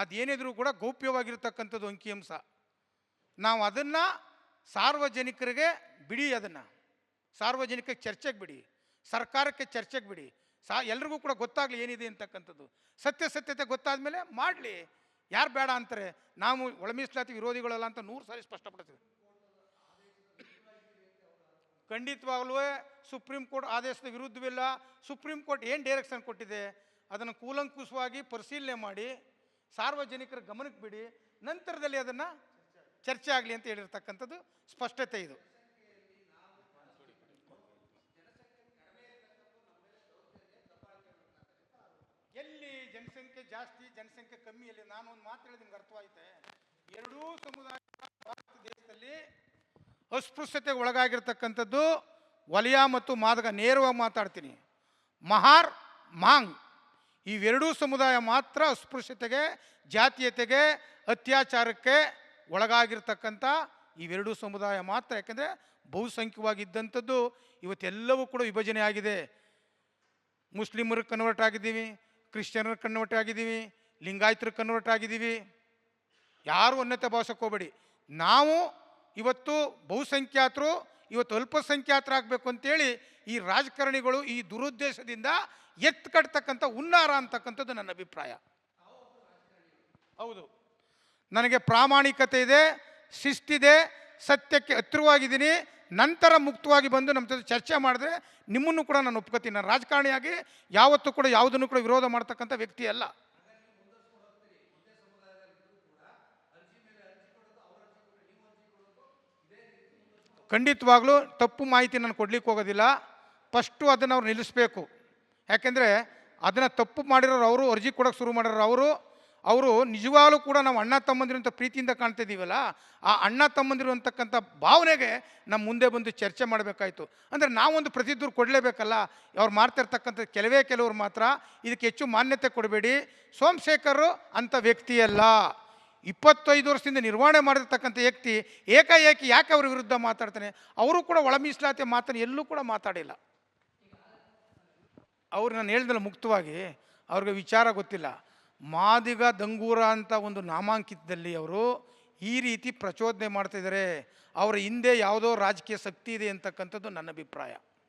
ಅದೇನಿದ್ರು ಕೂಡ ಗೌಪ್ಯವಾಗಿರ್ತಕ್ಕಂಥದ್ದು ಅಂಕಿಅಂಶ ನಾವು ಅದನ್ನು ಸಾರ್ವಜನಿಕರಿಗೆ ಬಿಡಿ ಅದನ್ನು. ಸಾರ್ವಜನಿಕ ಚರ್ಚೆಗೆ ಬಿಡಿ. ಸರ್ಕಾರಕ್ಕೆ ಚರ್ಚೆಗೆ ಬಿಡಿ. ಸಾ, ಎಲ್ರಿಗೂ ಕೂಡ ಗೊತ್ತಾಗಲಿ ಏನಿದೆ ಅಂತಕ್ಕಂಥದ್ದು. ಸತ್ಯ ಸತ್ಯತೆ ಗೊತ್ತಾದ ಮೇಲೆ ಮಾಡಲಿ. ಯಾರು ಬೇಡ ಅಂತಾರೆ? ನಾವು ಒಳ ಮೀಸಲಾತಿ ವಿರೋಧಿಗಳಲ್ಲ ಅಂತ ನೂರು ಸಾರಿ ಸ್ಪಷ್ಟಪಡ್ತೀವಿ ಖಂಡಿತವಾಗ್ಲೂ ಸುಪ್ರೀಂ ಕೋರ್ಟ್ ಆದೇಶದ ವಿರುದ್ಧವಿಲ್ಲ. ಸುಪ್ರೀಂ ಕೋರ್ಟ್ ಏನು ಡೈರೆಕ್ಷನ್ ಕೊಟ್ಟಿದೆ? ಅದನ್ನು ಕೂಲಂಕುಷವಾಗಿ ಪರಿಶೀಲನೆ ಮಾಡಿ. ಸಾರ್ವಜನಿಕರ ಗಮನಕ್ಕೆ ಬಿಡಿ, ನಂತರದಲ್ಲಿ ಅದನ್ನು ಚರ್ಚೆ ಆಗಲಿ ಅಂತ ಹೇಳಿರ್ತಕ್ಕಂಥದ್ದು ಸ್ಪಷ್ಟತೆ ಇದು. ಎಲ್ಲಿ ಜನಸಂಖ್ಯೆ ಜಾಸ್ತಿ, ಜನಸಂಖ್ಯೆ ಕಮ್ಮಿ ಎಲ್ಲಿ ನಾನು ಒಂದು ಮಾತು ಹೇಳಿದ ನಿಮ್ಗೆ ಅರ್ಥವಾಯಿತೆ? ಎರಡೂ ಸಮುದಾಯ ಭಾರತ ದೇಶದಲ್ಲಿ ಅಸ್ಪೃಶ್ಯತೆಗೆ ಒಳಗಾಗಿರ್ತಕ್ಕಂಥದ್ದು ವಲಯ ಮತ್ತು ಮಾದಗ ನೇರವಾಗಿ ಮಾತಾಡ್ತೀನಿ. ಮಹಾರ್ ಮಾಂಗ್. ಇವೆರಡೂ ಸಮುದಾಯ ಮಾತ್ರ ಅಸ್ಪೃಶ್ಯತೆಗೆ, ಜಾತೀಯತೆಗೆ, ಅತ್ಯಾಚಾರಕ್ಕೆ ಒಳಗಾಗಿರ್ತಕ್ಕಂಥ ಇವೆರಡೂ ಸಮುದಾಯ ಮಾತ್ರ. ಯಾಕೆಂದರೆ ಬಹುಸಂಖ್ಯವಾಗಿದ್ದಂಥದ್ದು ಇವತ್ತೆಲ್ಲವೂ ಕೂಡ ವಿಭಜನೆ ಆಗಿದೆ. ಮುಸ್ಲಿಮರಿಗೆ ಕನ್ವರ್ಟ್ ಆಗಿದ್ದೀವಿ ಕ್ರಿಶ್ಚಿಯನ್ರಿಗೆ ಕನ್ವರ್ಟ್ ಆಗಿದ್ದೀವಿ ಲಿಂಗಾಯತರಿಗೆ ಕನ್ವರ್ಟ್ ಆಗಿದ್ದೀವಿ ಯಾರು ಉನ್ನತ ಭಾಷಕ್ಕೆ ಹೋಗಬೇಡಿ. ನಾವು ಇವತ್ತು ಬಹುಸಂಖ್ಯಾತರು, ಇವತ್ತು ಅಲ್ಪಸಂಖ್ಯಾತರಾಗಬೇಕು ಅಂತೇಳಿ ಈ ರಾಜಕಾರಣಿಗಳು ಈ ದುರುದ್ದೇಶದಿಂದ ಎತ್ತು ಕಟ್ತಕ್ಕಂಥ ಹುನ್ನಾರ ಅಂತಕ್ಕಂಥದ್ದು ನನ್ನ ಅಭಿಪ್ರಾಯ. ಹೌದು. ನನಗೆ ಪ್ರಾಮಾಣಿಕತೆ ಇದೆ, ಶಿಸ್ತಿದೆ, ಸತ್ಯಕ್ಕೆ ಹತ್ತಿರವಾಗಿದ್ದೀನಿ. ನಂತರ ಮುಕ್ತವಾಗಿ ಬಂದು ನಮ್ಮ ಜೊತೆ ಚರ್ಚೆ ಮಾಡಿದ್ರೆ ನಿಮ್ಮನ್ನು ಕೂಡ ನಾನು ಒಪ್ಕೋತೀನಿ. ನಾನು ರಾಜಕಾರಣಿಯಾಗಿ ಯಾವತ್ತೂ ಕೂಡ ಯಾವುದನ್ನು ಕೂಡ ವಿರೋಧ ಮಾಡ್ತಕ್ಕಂಥ ವ್ಯಕ್ತಿ ಅಲ್ಲ. ಖಂಡಿತವಾಗ್ಲೂ ತಪ್ಪು ಮಾಹಿತಿ ನಾನು ಕೊಡ್ಲಿಕ್ಕೆ ಹೋಗೋದಿಲ್ಲ. ಫಸ್ಟು ಅದನ್ನು ಅವ್ರು ನಿಲ್ಲಿಸಬೇಕು. ಯಾಕೆಂದರೆ ಅದನ್ನು ತಪ್ಪು ಮಾಡಿರೋರು ಅವರು, ಅರ್ಜಿ ಕೊಡೋಕೆ ಶುರು ಮಾಡಿರೋರು ಅವರು. ಅವರು ನಿಜವಾಗಲೂ ಕೂಡ ನಾವು ಅಣ್ಣ ತಮ್ಮಂದಿರು ಅಂತ ಪ್ರೀತಿಯಿಂದ ಕಾಣ್ತಾ ಇದ್ದೀವಲ್ಲ ಆ ಅಣ್ಣ ತಮ್ಮಂದಿರು ಅಂತಕ್ಕಂಥ ಭಾವನೆಗೆ ನಮ್ಮ ಮುಂದೆ ಬಂದು ಚರ್ಚೆ ಮಾಡಬೇಕಾಯ್ತು. ಅಂದರೆ ನಾವೊಂದು ಪ್ರತಿದೂರು ಕೊಡಲೇಬೇಕಲ್ಲ, ಅವ್ರು ಮಾಡ್ತಿರ್ತಕ್ಕಂಥ ಕೆಲವೇ ಕೆಲವರು ಮಾತ್ರ, ಇದಕ್ಕೆ ಹೆಚ್ಚು ಮಾನ್ಯತೆ ಕೊಡಬೇಡಿ. ಸೋಮಶೇಖರ್ ಅಂಥ ವ್ಯಕ್ತಿಯಲ್ಲ. ಇಪ್ಪತ್ತೈದು ವರ್ಷದಿಂದ ನಿರ್ವಹಣೆ ಮಾಡಿರ್ತಕ್ಕಂಥ ವ್ಯಕ್ತಿ, ಏಕಾಏಕಿ ಯಾಕೆ ಅವ್ರ ವಿರುದ್ಧ ಮಾತಾಡ್ತಾನೆ? ಅವರು ಕೂಡ ಒಳ ಮೀಸಲಾತಿ ಮಾತನ್ನು ಎಲ್ಲೂ ಕೂಡ ಮಾತಾಡಿಲ್ಲ. ಅವ್ರು ನಾನು ಹೇಳ್ದಲ್ಲ ಮುಕ್ತವಾಗಿ, ಅವ್ರಿಗೆ ವಿಚಾರ ಗೊತ್ತಿಲ್ಲ. ಮಾದಿಗ ದಂಗೂರ ಅಂತ ಒಂದು ನಾಮಾಂಕಿತದಲ್ಲಿ ಅವರು ಈ ರೀತಿ ಪ್ರಚೋದನೆ ಮಾಡ್ತಿದ್ದಾರೆ. ಅವರ ಹಿಂದೆ ಯಾವುದೋ ರಾಜಕೀಯ ಶಕ್ತಿ ಇದೆ ಅಂತಕ್ಕಂಥದ್ದು ನನ್ನ ಅಭಿಪ್ರಾಯ.